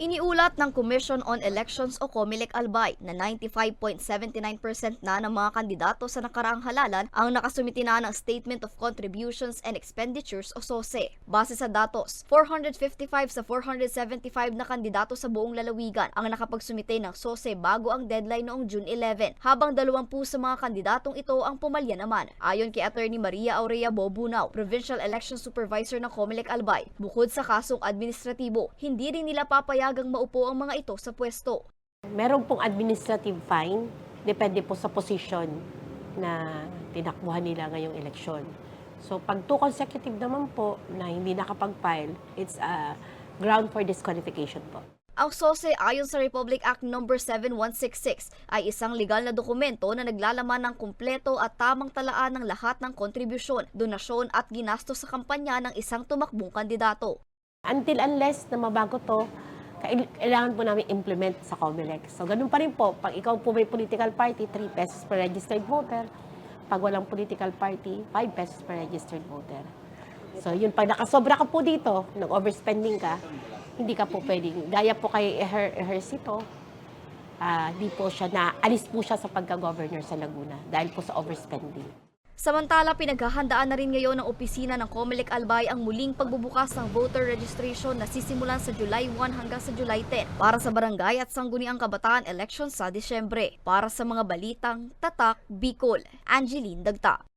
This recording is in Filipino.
Iniulat ng Commission on Elections o COMELEC Albay na 95.79% na ng mga kandidato sa nakaraang halalan ang nakasumiti na ng Statement of Contributions and Expenditures o SOSE. Base sa datos, 455 sa 475 na kandidato sa buong lalawigan ang nakapagsumite ng SOSE bago ang deadline noong June 11, habang 20 sa mga kandidatong ito ang pumalya naman. Ayon kay Attorney Maria Aurea Bobunao, Provincial Election Supervisor ng COMELEC Albay, bukod sa kasong administratibo, hindi rin nila papayagang maupo ang mga ito sa pwesto. Meron pong administrative fine, depende po sa position na tinakbuhan nila ngayong eleksyon. So pag two consecutive naman po na hindi nakapag-file, it's a ground for disqualification po. Ang SOSE ayon sa Republic Act No. 7166 ay isang legal na dokumento na naglalaman ng kumpleto at tamang talaan ng lahat ng kontribusyon, donasyon at ginasto sa kampanya ng isang tumakbong kandidato. Until unless na mabago to, kailangan po namin implement sa COMELEC. So ganun pa rin po, pag ikaw po may political party, 3 pesos per registered voter. Pag walang political party, 5 pesos per registered voter. So yun, pag nakasobra ka po dito, nag-overspending ka, hindi ka po pwedeng, gaya po kay Eher, Ejercito, ah, di po siya na, alis po siya sa pagka-governor sa Laguna dahil po sa overspending. Samantala, pinaghahandaan na rin ngayon ng opisina ng COMELEC Albay ang muling pagbubukas ng voter registration na sisimulan sa July 1 hanggang sa July 10 para sa barangay at sangguniang kabataan elections sa Disyembre. Para sa mga balitang Tatak Bicol, Angeline Dagta.